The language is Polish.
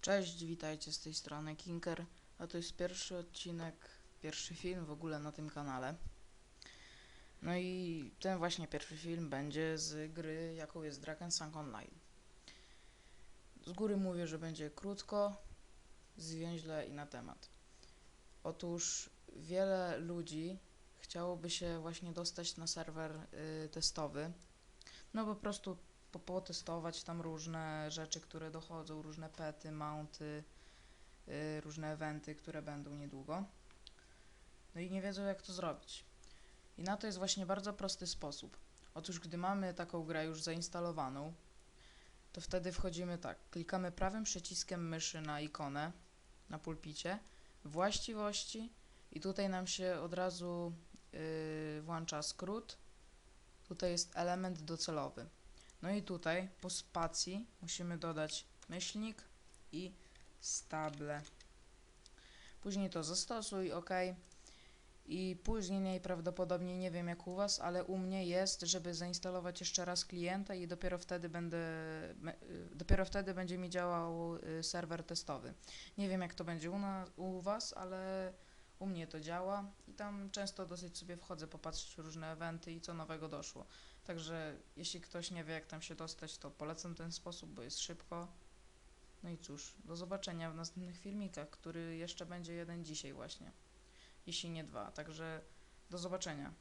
Cześć, witajcie z tej strony Kinker, a to jest pierwszy odcinek, pierwszy film w ogóle na tym kanale. No i ten właśnie pierwszy film będzie z gry, jaką jest Dragon Sank Online. Z góry mówię, że będzie krótko, zwięźle i na temat. Otóż wiele ludzi chciałoby się właśnie dostać na serwer y, testowy, no po prostu potestować tam różne rzeczy, które dochodzą, różne pety, mounty, y, różne eventy, które będą niedługo. No i nie wiedzą jak to zrobić. I na to jest właśnie bardzo prosty sposób. Otóż gdy mamy taką grę już zainstalowaną, to wtedy wchodzimy tak, klikamy prawym przyciskiem myszy na ikonę na pulpicie, właściwości i tutaj nam się od razu yy, włącza skrót. Tutaj jest element docelowy. No i tutaj po spacji musimy dodać myślnik i stable. Później to zastosuj, ok. I później najprawdopodobniej, nie wiem jak u Was, ale u mnie jest, żeby zainstalować jeszcze raz klienta i dopiero wtedy będę, y, dopiero wtedy będzie mi działał y, serwer testowy. Nie wiem jak to będzie u, na, u Was, ale u mnie to działa i tam często dosyć sobie wchodzę popatrzeć różne eventy i co nowego doszło. Także jeśli ktoś nie wie jak tam się dostać, to polecam ten sposób, bo jest szybko. No i cóż, do zobaczenia w następnych filmikach, który jeszcze będzie jeden dzisiaj właśnie. Jeśli nie dwa, także do zobaczenia.